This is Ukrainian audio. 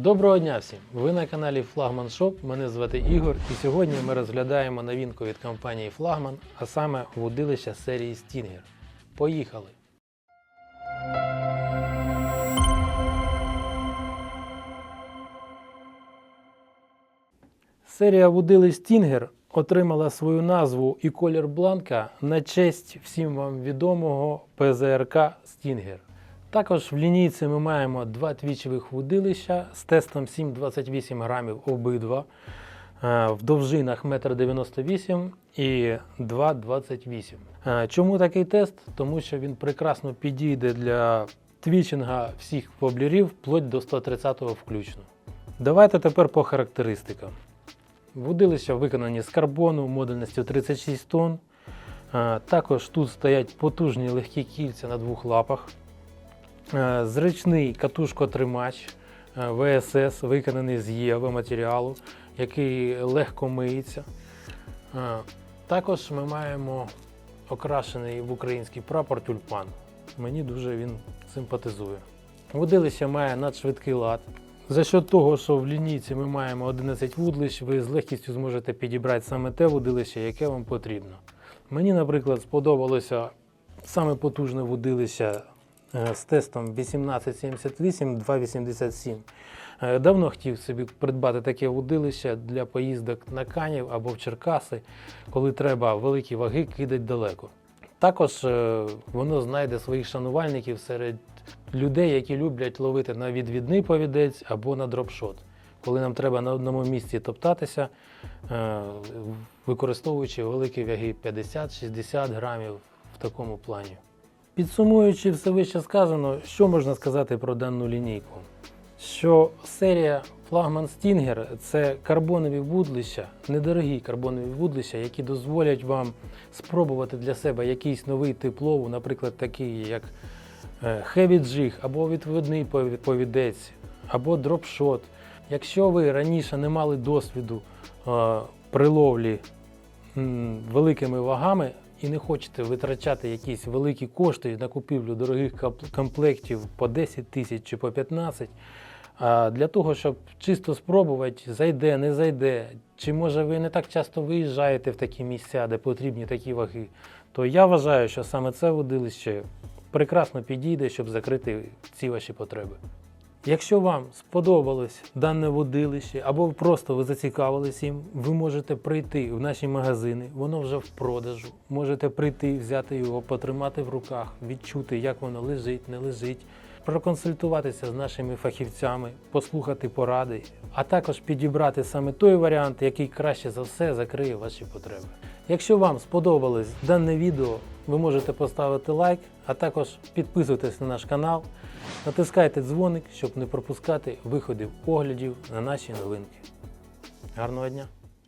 Доброго дня всім! Ви на каналі Флагман Шоп. Мене звати Ігор, і сьогодні ми розглядаємо новинку від компанії Флагман, а саме водилище серії Stinger. Поїхали! Серія вудилищ Stinger отримала свою назву і колір бланка на честь всім вам відомого ПЗРК Stinger. Також в лінійці ми маємо два твічових вудилища з тестом 7,28 грамів обидва, е, в довжинах 1,98 м і 2,28 Е, Чому такий тест? Тому що він прекрасно підійде для твічинга всіх воблерів вплоть до 130-го включно. Давайте тепер по характеристикам. Вудилища виконані з карбону модульністю 36 тонн. Е, Також тут стоять потужні легкі кільця на двох лапах. Е, Зручний катушкотримач е, ВСС, виконаний з ЄВ матеріалу, який легко миється. Е, Також ми маємо окрашений в український прапор тюльпан. Мені дуже він симпатизує. Водилище має надшвидкий лад. За що того, що в лінійці ми маємо 11 вудлищ, ви з легкістю зможете підібрати саме те водилище, яке вам потрібно. Мені, наприклад, сподобалося саме потужне водилище е, з тестом 1878 287. Е, Давно хотів собі придбати таке водилище для поїздок на Канів або в Черкаси, коли треба великі ваги кидати далеко. Також е, воно знайде своїх шанувальників серед людей, які люблять ловити на відвідний повідець або на дропшот, коли нам треба на одному місці топтатися, е, використовуючи великі ваги 50-60 грамів в такому плані. Підсумуючи все вище сказано, що можна сказати про дану лінійку? Що серія Флагман Stinger – це карбонові вудлища, недорогі карбонові вудлища, які дозволять вам спробувати для себе якийсь новий тип лову, наприклад, такий як е, Heavy Jig, або відводний повідець, або дропшот. Якщо ви раніше не мали досвіду е, при ловлі м, великими вагами і не хочете витрачати якісь великі кошти на купівлю дорогих комплектів по 10 тисяч чи по 15, а для того, щоб чисто спробувати, зайде, не зайде, чи може ви не так часто виїжджаєте в такі місця, де потрібні такі ваги, то я вважаю, що саме це водилище прекрасно підійде, щоб закрити ці ваші потреби. Якщо вам сподобалось дане водилище, або просто ви зацікавились їм, ви можете прийти в наші магазини, воно вже в продажу. Можете прийти, взяти його, потримати в руках, відчути, як воно лежить, не лежить, проконсультуватися з нашими фахівцями, послухати поради, а також підібрати саме той варіант, який краще за все закриє ваші потреби. Якщо вам сподобалось дане відео, ви можете поставити лайк, а також підписуйтесь на наш канал, натискайте дзвоник, щоб не пропускати виходів оглядів на наші новинки. Гарного дня!